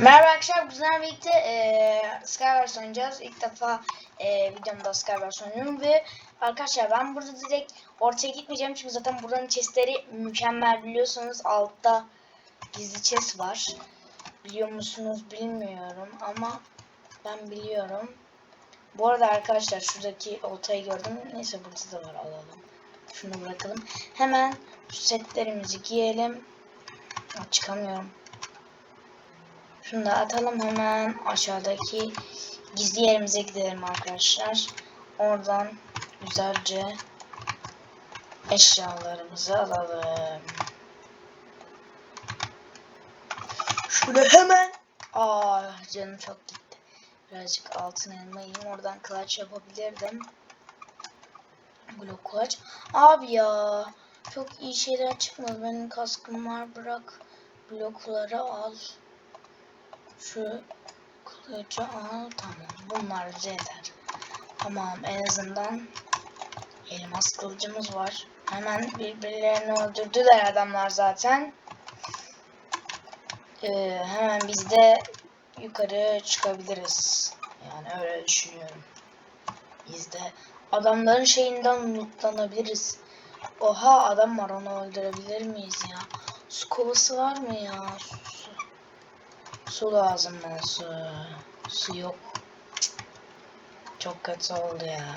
Merhaba arkadaşlar, bizlerle birlikte eee Skywars oynayacağız. İlk defa eee videomda Skywars oynuyorum ve arkadaşlar ben burada direkt ortaya gitmeyeceğim çünkü zaten buranın chestleri mükemmel biliyorsunuz altta gizli chest var. Biliyor musunuz bilmiyorum ama ben biliyorum. Bu arada arkadaşlar şuradaki oltayı gördüm. Neyse burada da var alalım. Şunu bırakalım. Hemen setlerimizi giyelim. Çıkamıyorum. Şunu da atalım hemen aşağıdaki gizli yerimize gidelim arkadaşlar. Oradan güzelce eşyalarımızı alalım. Şöyle hemen. Aa canım çok gitti. Birazcık altın elma. Oradan clutch yapabilirdim. Blok clutch. Abi ya. Çok iyi şeyler çıkmadı. Benim kaskım var. Bırak. Blokları al. Şu kılıcı al. Tamam. Bunlar yeter. Tamam. En azından elmas kılıcımız var. Hemen birbirlerini öldürdüler adamlar zaten. Ee, hemen biz de yukarı çıkabiliriz. Yani öyle düşünüyorum. Biz de adamların şeyinden lootlanabiliriz. Oha adam var onu öldürebilir miyiz ya? Su kovası var mı ya? Su, su. Su lazım bana su. Su yok. Çok kötü oldu ya.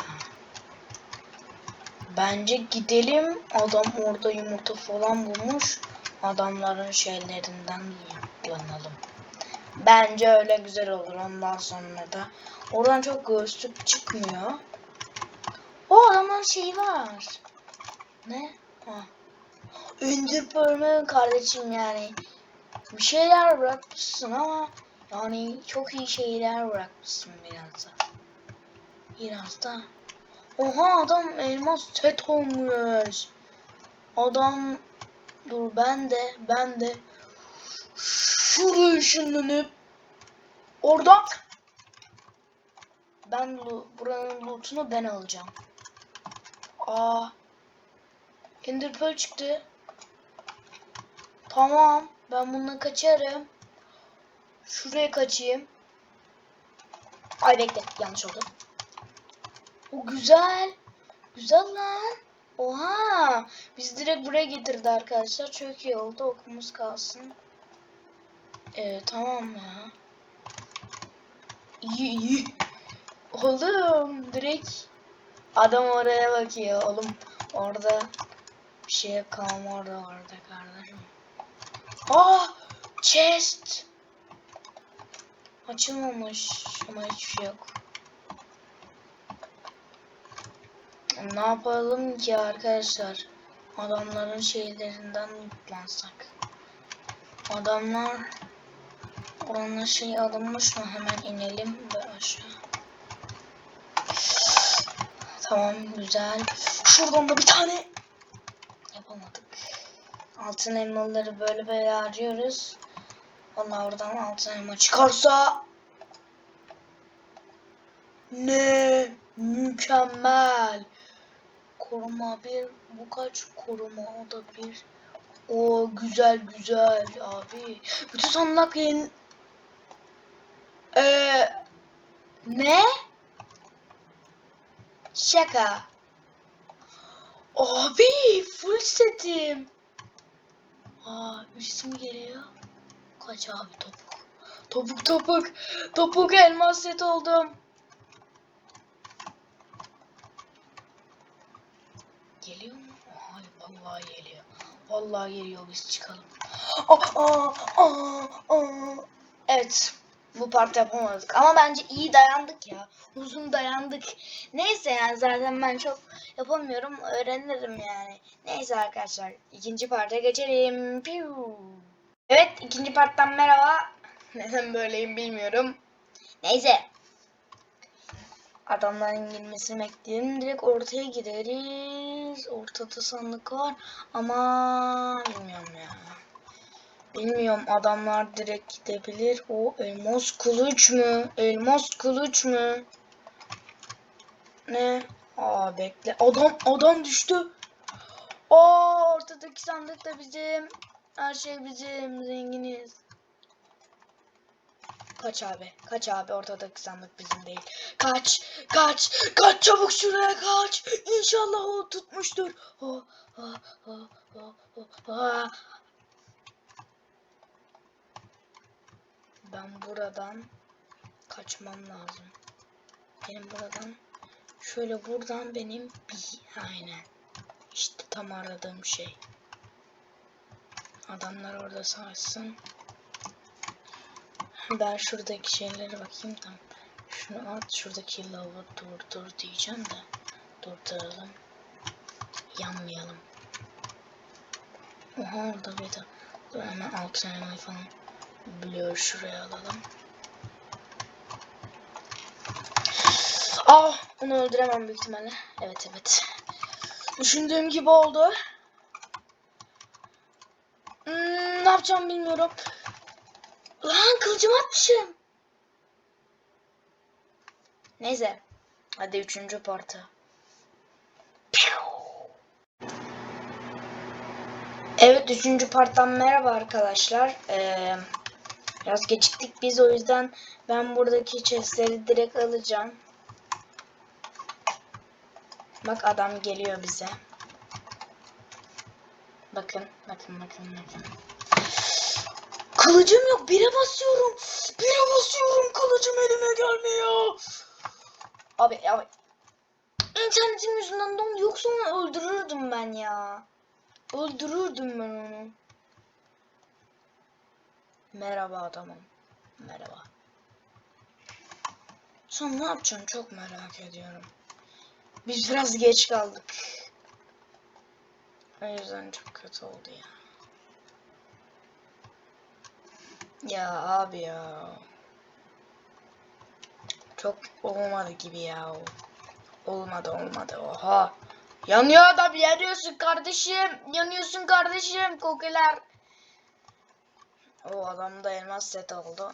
Bence gidelim. Adam orada yumurta falan bulmuş. Adamların şeylerinden yutlanalım. Bence öyle güzel olur. Ondan sonra da oradan çok göğüslük çıkmıyor. O adamın şeyi var. Ne? Ha. Ender kardeşim yani. Bir şeyler bırakmışsın ama yani çok iyi şeyler bırakmışsın biraz da. Biraz da. Oha adam elmas set olmuş. Adam dur ben de ben de şuraya ışınlanıp oradan ben buranın lootunu ben alacağım. Aa Ender çıktı. Tamam. Ben bundan kaçarım. Şuraya kaçayım. Ay bekle. Yanlış oldu. O güzel. Güzel lan. Oha. Biz direkt buraya getirdi arkadaşlar. Çok iyi oldu. Okumuz kalsın. Ee, tamam ya. İyi iyi. Oğlum direkt adam oraya bakıyor oğlum. Orada bir şey kalmadı orada kardeşim. Aa! Chest! Açılmamış ama hiçbir şey yok. Ne yapalım ki arkadaşlar? Adamların şeylerinden yutlansak. Adamlar oranın şey alınmış mı? Hemen inelim ve aşağı. Tamam güzel. Şuradan da bir tane. Altın elmaları böyle böyle arıyoruz. Vallahi oradan altın elma çıkarsa ne mükemmel. Koruma bir bu kaç koruma o da bir. O güzel güzel abi. Bütün sandık yeni... Ee, ne? Şaka. Abi full setim. Aa birisi mi geliyor? Kaç abi topuk. Topuk topuk. Topuk elmas set oldum. Geliyor mu? Ay vallahi geliyor. Vallahi geliyor biz çıkalım. Aa, aa, aa, aa. Evet. Bu part yapamadık. Ama bence iyi dayandık ya. Uzun dayandık. Neyse yani zaten ben çok yapamıyorum. Öğrenirim yani. Neyse arkadaşlar. ikinci parta geçelim. Piu. Evet ikinci parttan merhaba. Neden böyleyim bilmiyorum. Neyse. Adamların girmesini bekleyelim. Direkt ortaya gideriz. Ortada sandık var. Ama bilmiyorum ya. Bilmiyorum adamlar direkt gidebilir. O elmas kılıç mı? Elmas kılıç mı? Ne? Aa bekle. Adam adam düştü. Aa ortadaki sandık da bizim. Her şey bizim. Zenginiz. Kaç abi. Kaç abi. Ortadaki sandık bizim değil. Kaç. Kaç. Kaç çabuk şuraya kaç. İnşallah o tutmuştur. Oh, oh, oh, oh, oh, oh. Ben buradan kaçmam lazım. Benim buradan şöyle buradan benim bir aynen. İşte tam aradığım şey. Adamlar orada savaşsın. Ben şuradaki şeylere bakayım tam. Şunu at şuradaki lavı durdur diyeceğim de. Durduralım. Yanmayalım. Oha orada bir de. Hemen alt elmayı falan. Blur şuraya alalım. Ah onu öldüremem büyük ihtimalle. Evet evet. Düşündüğüm gibi oldu. Hmm, ne yapacağım bilmiyorum. Lan kılıcımı atmışım. Neyse. Hadi üçüncü parti. Evet üçüncü parttan merhaba arkadaşlar. Ee, biraz geciktik biz o yüzden ben buradaki chestleri direkt alacağım. Bak adam geliyor bize. Bakın, bakın, bakın, bakın. Kılıcım yok. Bire basıyorum. Bire basıyorum. Kılıcım elime gelmiyor. Abi, abi. İnternetim yüzünden don yoksa onu öldürürdüm ben ya. Öldürürdüm ben onu. Merhaba adamım. Merhaba. Sen ne yapacaksın çok merak ediyorum. Biz biraz geç kaldık. O yüzden çok kötü oldu ya. Ya abi ya. Çok olmadı gibi ya. Olmadı olmadı oha. Yanıyor adam yanıyorsun kardeşim. Yanıyorsun kardeşim kokular. O adamda elmas set oldu.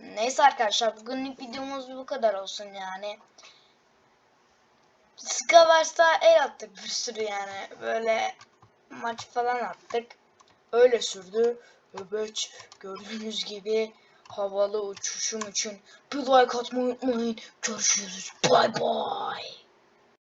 Neyse arkadaşlar bugünlük videomuz bu kadar olsun yani. Skavars'a el attık bir sürü yani. Böyle maç falan attık. Öyle sürdü. Evet gördüğünüz gibi havalı uçuşum için bir like atmayı unutmayın. Görüşürüz. Bye bye.